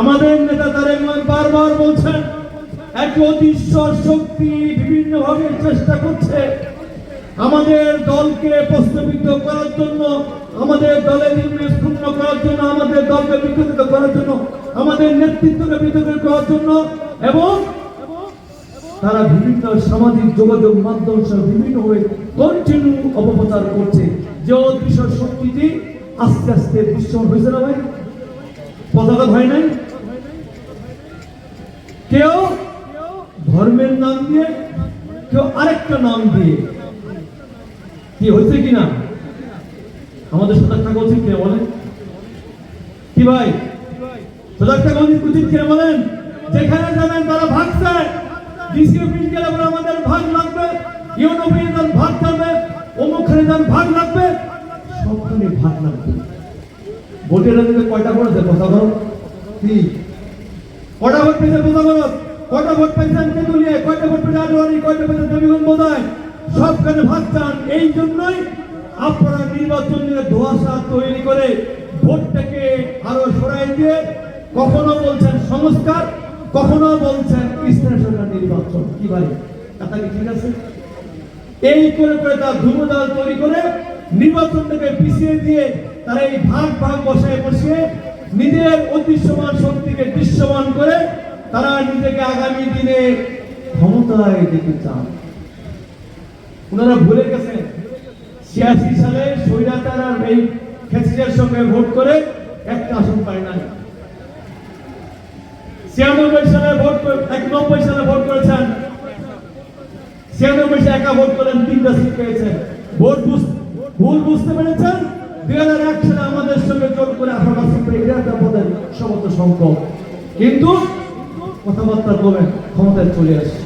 আমাদের নেতা তারেক বারবার বলছেন এক অদৃশ্বর শক্তি বিভিন্নভাবে চেষ্টা করছে। আমাদের দলকে প্রস্তাবিত করার জন্য, আমাদের দলের ইমেজ করার জন্য, আমাদের দলকে বিকশিত করার জন্য, আমাদের নেতৃত্বকে বিতর্ক করার জন্য এবং তারা বিভিন্ন সামাজিক যোগাযোগ মাধ্যম সহ বিভিন্ন ভাবে কন্টিনিউ অপপ্রচার করছে। যে অদৃশ্য শক্তিটি আস্তে আস্তে দৃশ্যমান হয়েছে না ভাই? হয় নাই? কেউ ধর্মের নাম দিয়ে, কেউ আরেকটা নাম দিয়ে। কি হয়েছে কি না আমাদের সজাগ থাকা উচিত কে বলেন? কি ভাই? সজাগ থাকা উচিত উচিত কে বলেন? যেখানে যাবেন তারা ভাগ চায়। ডিসি অফিস গেলে আমাদের ভাগ লাগবে অফিস যান ভাগ থাকবে অমুকখানে যান ভাগ লাগবে, সবখানে ভাগ লাগবে। ভোটের কয়টা করেছে? কথা বলো। কি? কটা ভোট পেয়েছে বলো কটা ভোট পেয়েছেন তেঁতুলিয়ে? কয়টা ভোট পেয়েছে আটোয়ারি কয়টা পেয়েছে দেবীগঞ্জ বোধহয় সবখানে ভাগ চান। এই জন্যই আপনারা নির্বাচন নিয়ে ধোয়াশা তৈরি করে ভোটটাকে আরও সরাই দিয়ে কখনো বলছেন সংস্কার, কখনো বলছেন কৃষ্ণের নির্বাচন। কি ভাই? কথা ঠিক আছে? এই করে করে তার ধূমদাল তৈরি করে নির্বাচনটাকে পিছিয়ে দিয়ে তারা এই ভাগ ভাগ বসায় বসিয়ে নিজের অদৃশ্যমান শক্তিকে দৃশ্যমান করে তারা নিজেকে আগামী দিনে ক্ষমতায় যেতে চান। ওনারা ভুলে গেছেন, ছিয়াশি সালে স্বৈরাচার আর এই খেসিদের সঙ্গে ভোট করে একটা আসন পায় না ছিয়ানব্বই সালে ভোট করে এক সালে ভোট করেছেন। ছিয়ানব্বই সালে একা ভোট করেন তিনটা সিট পেয়েছেন। ভোট ভুল বুঝতে পেরেছেন? দুই হাজার এক সালে আমাদের সঙ্গে জোট করে আঠারোটা সিট পেয়ে একটা পদের কিন্তু কথাবার্তা বলে ক্ষমতায় চলে আসছে।